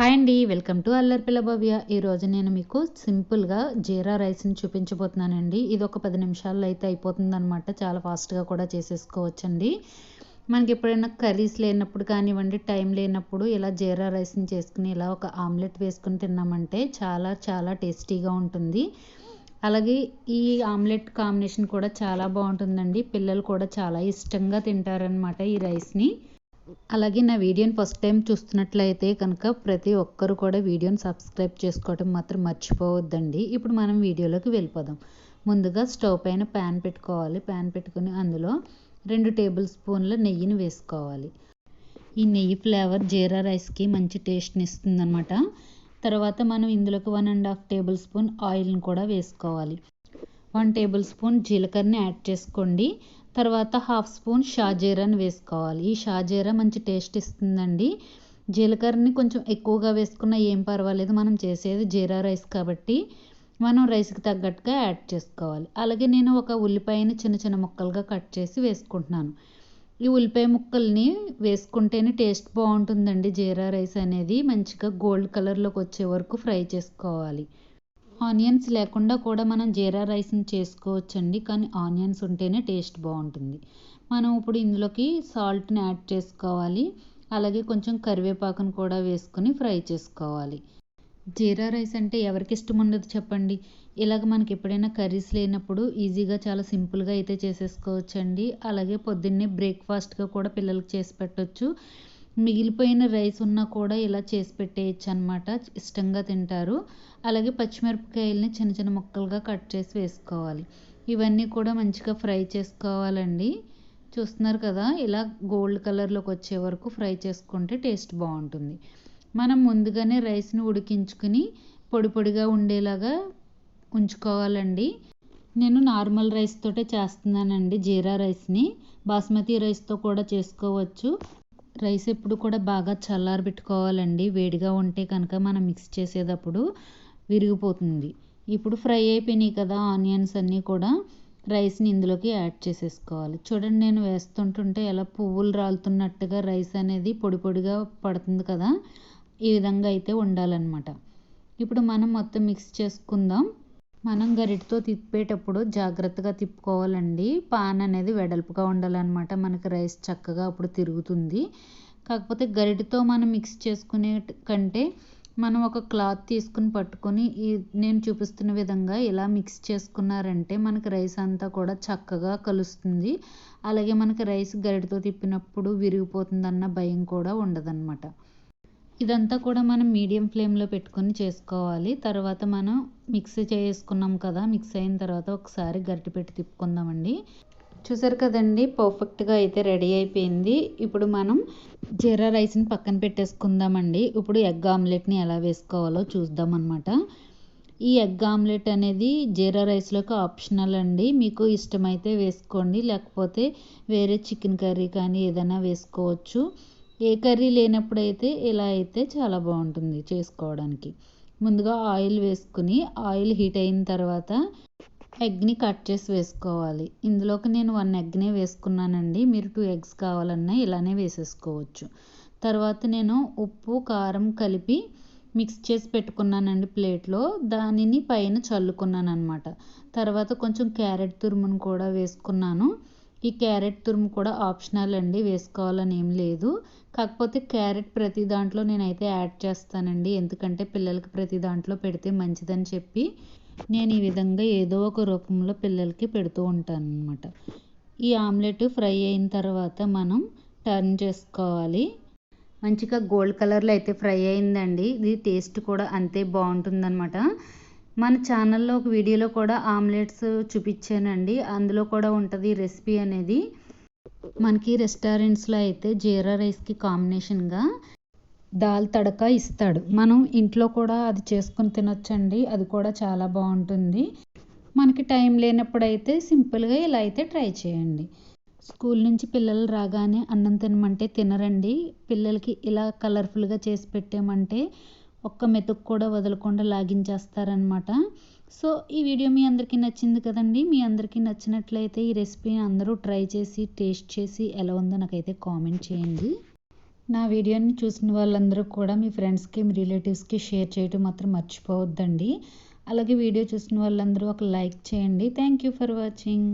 Hi అండి welcome to అల్లర్పిల్ల భవ్య. ఈరోజు నేను మీకు సింపుల్గా జీరా రైస్ని చూపించబోతున్నానండి. ఇది ఒక పది నిమిషాల్లో అయితే అయిపోతుంది అనమాట చాలా ఫాస్ట్గా కూడా చేసేసుకోవచ్చండి. మనకి ఎప్పుడైనా కర్రీస్ లేనప్పుడు కానివ్వండి టైం లేనప్పుడు ఇలా జీరా రైస్ని చేసుకుని ఇలా ఒక ఆమ్లెట్ వేసుకుని తిన్నామంటే చాలా చాలా టేస్టీగా ఉంటుంది. అలాగే ఈ ఆమ్లెట్ కాంబినేషన్ కూడా చాలా బాగుంటుందండి. పిల్లలు కూడా చాలా ఇష్టంగా తింటారనమాట ఈ రైస్ని అలాగే నా వీడియోని ఫస్ట్ టైం చూస్తున్నట్లయితే కనుక ప్రతి ఒక్కరు కూడా వీడియోని సబ్స్క్రైబ్ చేసుకోవడం మాత్రం మర్చిపోవద్దండి. ఇప్పుడు మనం వీడియోలోకి వెళ్ళిపోదాం. ముందుగా స్టవ్ పైన ప్యాన్ పెట్టుకోవాలి. ప్యాన్ పెట్టుకుని అందులో రెండు టేబుల్ స్పూన్ల నెయ్యిని వేసుకోవాలి. ఈ నెయ్యి ఫ్లేవర్ జీరా రైస్కి మంచి టేస్ట్ని ఇస్తుంది అనమాట తర్వాత మనం ఇందులోకి one and half tablespoon ఆయిల్ని కూడా వేసుకోవాలి. వన్ టేబుల్ స్పూన్ జీలకర్రని యాడ్ చేసుకోండి. తర్వాత హాఫ్ స్పూన్ షాజీరాని వేసుకోవాలి. ఈ షాజీరా మంచి టేస్ట్ ఇస్తుందండి. జీలకర్రని కొంచెం ఎక్కువగా వేసుకున్నా ఏం పర్వాలేదు. మనం చేసేది జీరా రైస్ కాబట్టి మనం రైస్కి తగ్గట్టుగా యాడ్ చేసుకోవాలి. అలాగే నేను ఒక ఉల్లిపాయని చిన్న చిన్న ముక్కలుగా కట్ చేసి వేసుకుంటున్నాను. ఈ ఉల్లిపాయ ముక్కల్ని వేసుకుంటేనే టేస్ట్ బాగుంటుందండి. జీరా రైస్ అనేది మంచిగా గోల్డ్ కలర్లోకి వచ్చే వరకు ఫ్రై చేసుకోవాలి. ఆనియన్స్ లేకుండా కూడా మనం జీరా రైస్ని చేసుకోవచ్చండి కానీ ఆనియన్స్ ఉంటేనే టేస్ట్ బాగుంటుంది. మనం ఇప్పుడు ఇందులోకి సాల్ట్ని యాడ్ చేసుకోవాలి అలాగే కొంచెం కరివేపాకును కూడా వేసుకొని ఫ్రై చేసుకోవాలి. జీరా రైస్ అంటే ఎవరికి ఇష్టం ఉండదు చెప్పండి. ఇలాగ మనకి ఎప్పుడైనా కర్రీస్ లేనప్పుడు ఈజీగా చాలా సింపుల్గా అయితే చేసేసుకోవచ్చండి. అలాగే పొద్దున్నే బ్రేక్ఫాస్ట్గా కూడా పిల్లలకి చేసి పెట్టవచ్చు మిగిలిపోయిన రైస్ ఉన్నా కూడా ఇలా చేసి పెట్టేయచ్చు అనమాట ఇష్టంగా తింటారు. అలాగే పచ్చిమిరపకాయలని చిన్న చిన్న ముక్కలుగా కట్ చేసి వేసుకోవాలి. ఇవన్నీ కూడా మంచిగా ఫ్రై చేసుకోవాలండి. చూస్తున్నారు కదా ఇలా గోల్డ్ కలర్లోకి వచ్చే వరకు ఫ్రై చేసుకుంటే టేస్ట్ బాగుంటుంది. మనం ముందుగానే రైస్ని ఉడికించుకుని పొడి పొడిగా ఉండేలాగా ఉంచుకోవాలండి. నేను నార్మల్ రైస్ తోటే చేస్తున్నానండి జీరా రైస్ని. బాస్మతి రైస్తో కూడా చేసుకోవచ్చు. రైస్ ఎప్పుడు కూడా బాగా చల్లారబెట్టుకోవాలండి. వేడిగా ఉంటే కనుక మనం మిక్స్ చేసేటప్పుడు విరిగిపోతుంది. ఇప్పుడు ఫ్రై అయిపోయినాయి కదా ఆనియన్స్ అన్నీ కూడా రైస్ని ఇందులోకి యాడ్ చేసేసుకోవాలి. చూడండి నేను వేస్తుంటుంటే ఎలా పువ్వులు రాలుతున్నట్టుగా రైస్ అనేది పొడి పొడిగా పడుతుంది కదా ఈ విధంగా అయితే ఉండాలన్నమాట. ఇప్పుడు మనం మొత్తం మిక్స్ చేసుకుందాం. మనం గరిటతో తిప్పేటప్పుడు జాగ్రత్తగా తిప్పుకోవాలండి. పాన్ అనేది వెడల్పుగా ఉండాలన్నమాట. మనకి రైస్ చక్కగా అప్పుడు తిరుగుతుంది. కాకపోతే గరిటతో మనం మిక్స్ చేసుకునే కంటే మనం ఒక క్లాత్ తీసుకుని పట్టుకొని ఈ నేను చూపిస్తున్న విధంగా ఇలా మిక్స్ చేసుకున్నారంటే మనకి రైస్ అంతా కూడా చక్కగా కలుస్తుంది. అలాగే మనకి రైస్ గరిటతో తిప్పినప్పుడు విరిగిపోతుందన్న భయం కూడా ఉండదన్నమాట. ఇదంతా కూడా మనం మీడియం ఫ్లేమ్లో పెట్టుకొని చేసుకోవాలి. తర్వాత మనం మిక్సీ చేసుకున్నాం కదా మిక్స్ అయిన తర్వాత ఒకసారి గరిటె పెట్టి తిప్పుకుందామండి. చూసారు కదండి పర్ఫెక్ట్గా అయితే రెడీ అయిపోయింది. ఇప్పుడు మనం జీరా రైస్ని పక్కన పెట్టేసుకుందామండి. ఇప్పుడు ఎగ్ ఆమ్లెట్ని ఎలా వేసుకోవాలో చూద్దాం అనమాట ఈ ఎగ్ ఆమ్లెట్ అనేది జీరా రైస్లోకి ఆప్షనల్ అండి. మీకు ఇష్టమైతే వేసుకోండి లేకపోతే వేరే చికెన్ కర్రీ కానీ ఏదైనా వేసుకోవచ్చు. ఏ కర్రీ లేనప్పుడైతే ఇలా అయితే చాలా బాగుంటుంది చేసుకోవడానికి. ముందుగా ఆయిల్ వేసుకుని ఆయిల్ హీట్ అయిన తర్వాత ఎగ్ని కట్ చేసి వేసుకోవాలి. ఇందులోకి నేను వన్ ఎగ్నే వేసుకున్నానండి. మీరు టూ ఎగ్స్ కావాలన్నా ఇలానే వేసేసుకోవచ్చు. తర్వాత నేను ఉప్పు కారం కలిపి మిక్స్ చేసి పెట్టుకున్నానండి ప్లేట్లో. దానిని పైన చల్లుకున్నాను అనమాట తర్వాత కొంచెం క్యారెట్ తురుమును కూడా వేసుకున్నాను. ఈ క్యారెట్ తురుము కూడా ఆప్షనల్ అండి వేసుకోవాలని ఏం లేదు. కాకపోతే క్యారెట్ ప్రతి దాంట్లో నేనైతే యాడ్ చేస్తానండి. ఎందుకంటే పిల్లలకి ప్రతి దాంట్లో పెడితే మంచిదని చెప్పి నేను ఈ విధంగా ఏదో ఒక రూపంలో పిల్లలకి పెడుతూ ఉంటాను అనమాట ఈ ఆమ్లెట్ ఫ్రై అయిన తర్వాత మనం టర్న్ చేసుకోవాలి. మంచిగా గోల్డ్ కలర్లో అయితే ఫ్రై అయిందండి. ఇది టేస్ట్ కూడా అంతే బాగుంటుందన్నమాట. మన ఛానల్లో ఒక వీడియోలో కూడా ఆమ్లెట్స్ చూపించానండి. అందులో కూడా ఉంటుంది రెసిపీ అనేది. మనకి రెస్టారెంట్స్లో అయితే జీరా రైస్కి కాంబినేషన్గా దాల్ తడక ఇస్తాడు. మనం ఇంట్లో కూడా అది చేసుకుని తినొచ్చండి. అది కూడా చాలా బాగుంటుంది. మనకి టైం లేనప్పుడు అయితే సింపుల్గా ఇలా అయితే ట్రై చేయండి. స్కూల్ నుంచి పిల్లలు రాగానే అన్నం తినమంటే తినరండి. పిల్లలకి ఇలా కలర్ఫుల్గా చేసి పెట్టామంటే ఒక్క మెతుకు కూడా వదలకుండా లాగించేస్తారనమాట సో ఈ వీడియో మీ అందరికీ నచ్చింది కదండి. మీ అందరికీ నచ్చినట్లయితే ఈ రెసిపీని అందరూ ట్రై చేసి టేస్ట్ చేసి ఎలా ఉందో నాకైతే కామెంట్ చేయండి. నా వీడియోని చూసిన వాళ్ళందరూ కూడా మీ ఫ్రెండ్స్కి మీ రిలేటివ్స్కి షేర్ చేయడం మాత్రం మర్చిపోవద్దండి. అలాగే వీడియో చూసిన వాళ్ళందరూ ఒక లైక్ చేయండి. Thank you for watching.